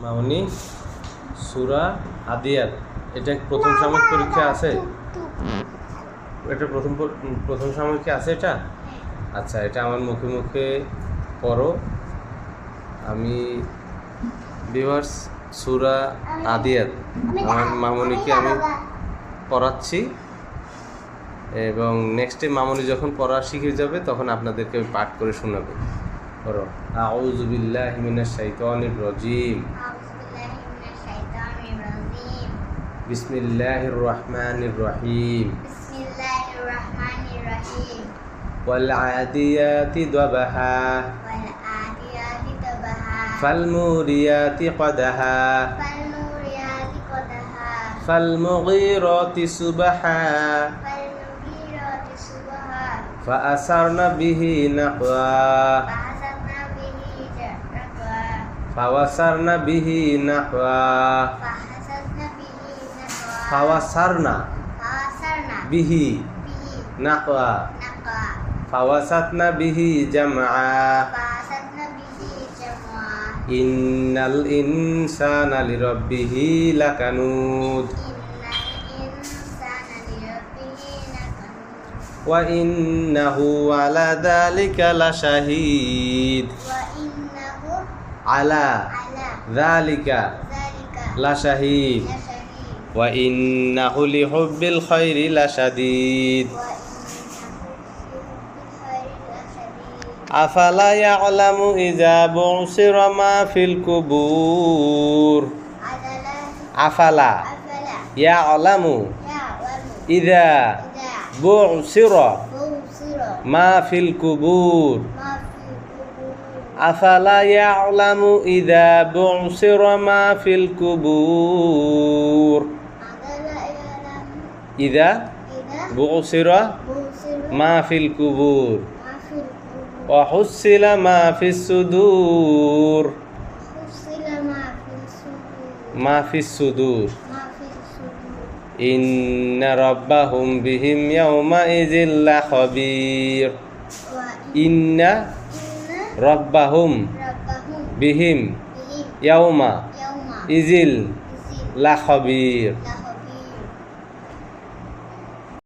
মামনি সুরা আদিয়াত এটা প্রথম সাময়িক পরীক্ষা আছে? এটা প্রথম পর- প্রথম সাময়িক আছে এটা? আচ্ছা এটা আমার মুখে মুখে পড়ো। আমি ভিউয়ার্স সুরা আদিয়াত আমার মামনিকে আমি পড়াচ্ছি। এবং নেক্সটে মামনি যখন পড়া শিখে যাবে, তখন আপনাদেরকে আমি পাঠ করে শোনাবে। পড়ো। আউযু বিল্লাহি মিনাশ শাইতানির রাজিম। بسم الله الرحمن الرحيم. بسم الله الرحمن الرحيم. والعاديات ذبحا. والعاديات ذبحا. فالموريات قدها فالموريات قدها فالمغيرات صبحا فالمغيرات صبحا فأثرن به نقوا فأثرن به نقوا فوسرن به نقوا فوسرن به نقوا فوسطن به جمعا إن الإنسان لربه لكنود وإنه على ذلك لشهيد على ذلك لشهيد وإنه لحب الخير لشديد. أفلا يعلم إذا بعثر ما في القبور؟ أفلا يعلم إذا بعثر ما في القبور؟ أفلا يعلم إذا بعثر ما في القبور؟ إذا بعثر ما في القبور وحصل ما في الصدور ما في الصدور إن ربهم بهم يومئذ لخبير إن ربهم بهم يوم إذ لخبير